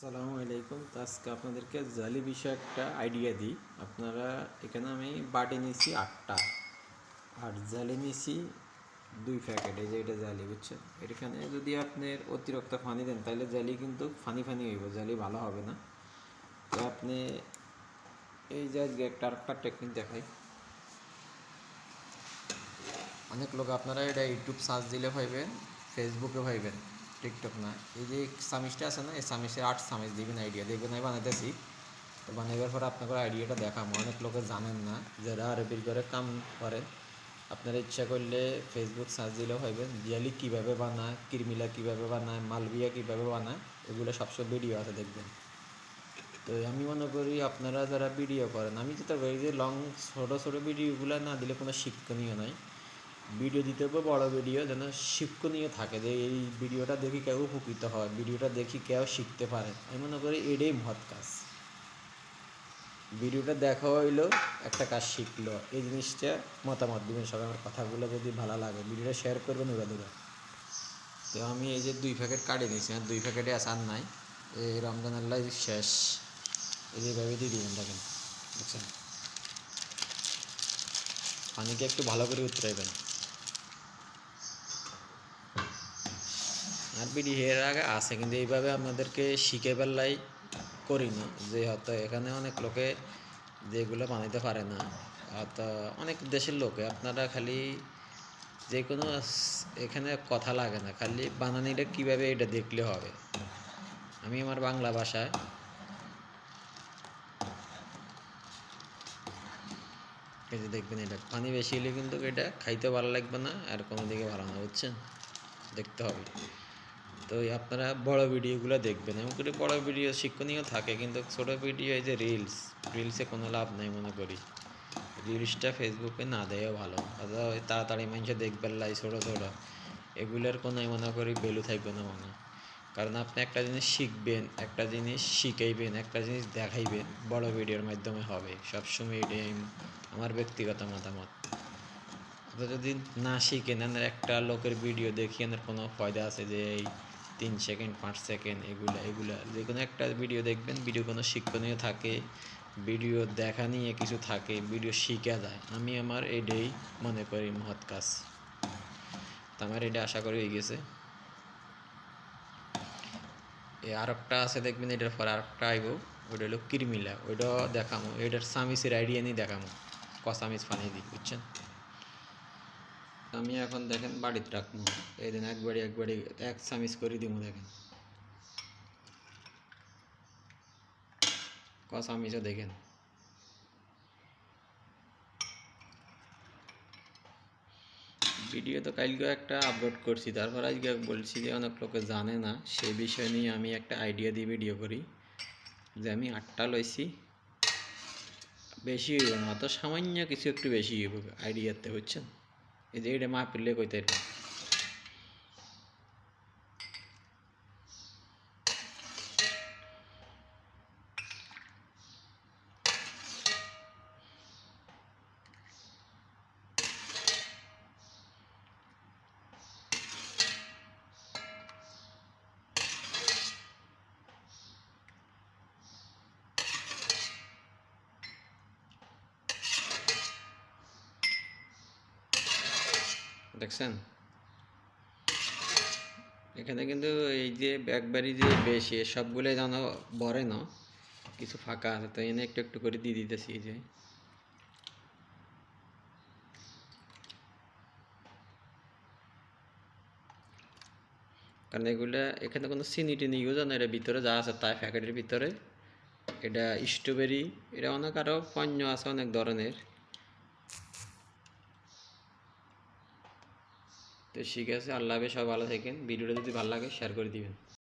আসসালামু আলাইকুম। তো আজকে আপনাদেরকে জালি বিষয়ে একটা আইডিয়া দিই। আপনারা এখানে আমি বাটি নিয়েছি আটটা। আর জালি নিয়েছি দুই প্যাকেট, এই যে এটা জালি, বুঝছেন? এখানে যদি আপনার অতিরিক্ত ফানি দেন, তাহলে জালি কিন্তু ফানি ফানি হইব, জালি ভালো হবে না। তো আপনি এই যে আজকে একটা আরেকটা টেকনিক দেখাই। অনেক লোক আপনারা এটা ইউটিউব সার্চ দিলে পাইবেন ফেসবুকে পাইবেন। টিকটক না। এই যে সামিজটা আছে না, এই সামিজের আট সামিজ দিবেন আইডিয়া দেখবেন আমি বানাইতেছি। তো বানাইবার পরে আপনাদের আইডিয়াটা দেখাবো অনেক লোকে জানেন না, যারা আরবির করে কাম করেন, আপনারা ইচ্ছা করলে ফেসবুক সার্চ দিলেও হবে জিয়ালি কীভাবে বানায়, কিরমিলা কীভাবে বানায়, মালবিয়া কীভাবে বানায়, এগুলো সবসময় ভিডিও আছে, দেখবেন। তো আমি মনে করি আপনারা যারা ভিডিও করেন, আমি যেটা বলি যে লং ছোটো ছোটো ভিডিওগুলো না দিলে কোনো শিক্ষণীয় নাই। ভিডিও দিতে হবে, বড় ভিডিও যেন শিক্ষণীয় থাকে যে এই ভিডিওটা দেখি কেউ উপকৃত হয় ভিডিওটা দেখি কেউ শিখতে পারে। আমি মনে করি এটাই মহৎ কাজ। ভিডিওটা দেখা হইল, একটা কাজ শিখলো। এই জিনিসটা মতামত দিবেন সবাই আমার কথাগুলো যদি ভালো লাগে। ভিডিওটা শেয়ার করবেন ওরা দেবে তো আমি এই যে দুই প্যাকেট কাটে নিয়েছি, আর দুই প্যাকেটে আসার নাই। এই রমজান আল্লাহ শেষ। এই যে ভেবে দিয়ে দিবেন, দেখেন। বুঝছেন পানিকে একটু ভালো করে উতরাইবেন আর বিডি এর আগে আছে, কিন্তু এইভাবে আপনাদেরকে শিখে পেলাই করি না যে হয়তো এখানে অনেক লোকে যেগুলো বানাইতে পারে না, হয়তো অনেক দেশের লোকে, আপনারা খালি যে কোনো এখানে কথা লাগে না, খালি বানানিটা কীভাবে এটা দেখলে হবে? আমি আমার বাংলা ভাষায়। এই যে দেখবেন এটা, পানি বেশি হলে কিন্তু এটা খাইতে ভালো লাগবে না, আর কোনো দিকে ভালো না, বুঝছেন? দেখতে হবে। তো আপনারা বড় ভিডিওগুলো দেখবেন এমন করে বড় ভিডিও শিক্ষণীয় থাকে, কিন্তু ছোট ভিডিও এই যে রিলস রিলসে কোনো লাভ নেই মনে করি। রিলসটা ফেসবুকে না দেয়ও ভালো। তাড়াতাড়ি মানুষে দেখবেন লাই ছোটো ছোটো। এগুলোর কোনো মনে করি ভ্যালু থাকবে না মনে। কারণ আপনি একটা জিনিস শিখবেন, একটা জিনিস শিখাইবেন, একটা জিনিস দেখাইবেন, বড় ভিডিওর মাধ্যমে হবে। সবসময় এটাই আমি- আমার ব্যক্তিগত মতামত। যদি না শিখেন একটা লোকের ভিডিও দেখি এর কোনো ফায়দা আছে যে এই তিন সেকেন্ড, পাঁচ সেকেন্ড, এগুলা এগুলা। যে কোনো একটা ভিডিও দেখবেন ভিডিও কোনো শিক্ষণীয় থাকে ভিডিও দেখা নিয়ে কিছু থাকে ভিডিও শিখা যায়। আমি আমার এটাই মনে করি মহৎ কাজ। তো আমার এটা আশা করি হয়ে গেছে। আর একটা আছে, দেখবেন এটার পর আর একটা আইব। ওইটা হলো কিরমিলা। ওইটাও দেখামো। এটার সামিসের আইডিয়া নিয়ে দেখামো। কসামিস পানি দিই বুঝছেন? আমি এখন দেখেন বাড়িতে রাখব এই দিন একবারে একবারে এক সামিস করে দিব দেখেন। ক সামিসও দেখেন। ভিডিও তো কালকে একটা আপলোড করছি, তারপর আজকে বলছি যে অনেক লোকে জানে না সেই বিষয় নিয়ে আমি একটা আইডিয়া দিয়ে ভিডিও করি, যে আমি আটটা লইছি। বেশি হইব না, অত সামান্য কিছু একটু বেশি হইব আইডিয়াতে বুঝছেন? এই যে এটা মাপিলে দেখছেন? এখানে কিন্তু এই যে একবারই যে বেশি সবগুলো যেন ভরে না, কিছু ফাঁকা আছে তো এনে একটু একটু করে দিয়ে দিতেছি যে। কারণ এগুলা, এখানে কোনো চিনি টিনি ইউজ হয় না এটা ভিতরে যা আছে তাই প্যাকেটের ভিতরে। এটা স্ট্রবেরি, এটা অনেক আরও পণ্য আছে অনেক ধরনের। তো ঠিক আছে, আল্লাহ হাফেজ সব ভালো থাকেন। ভিডিওটা যদি ভালো লাগে শেয়ার করে দিবেন।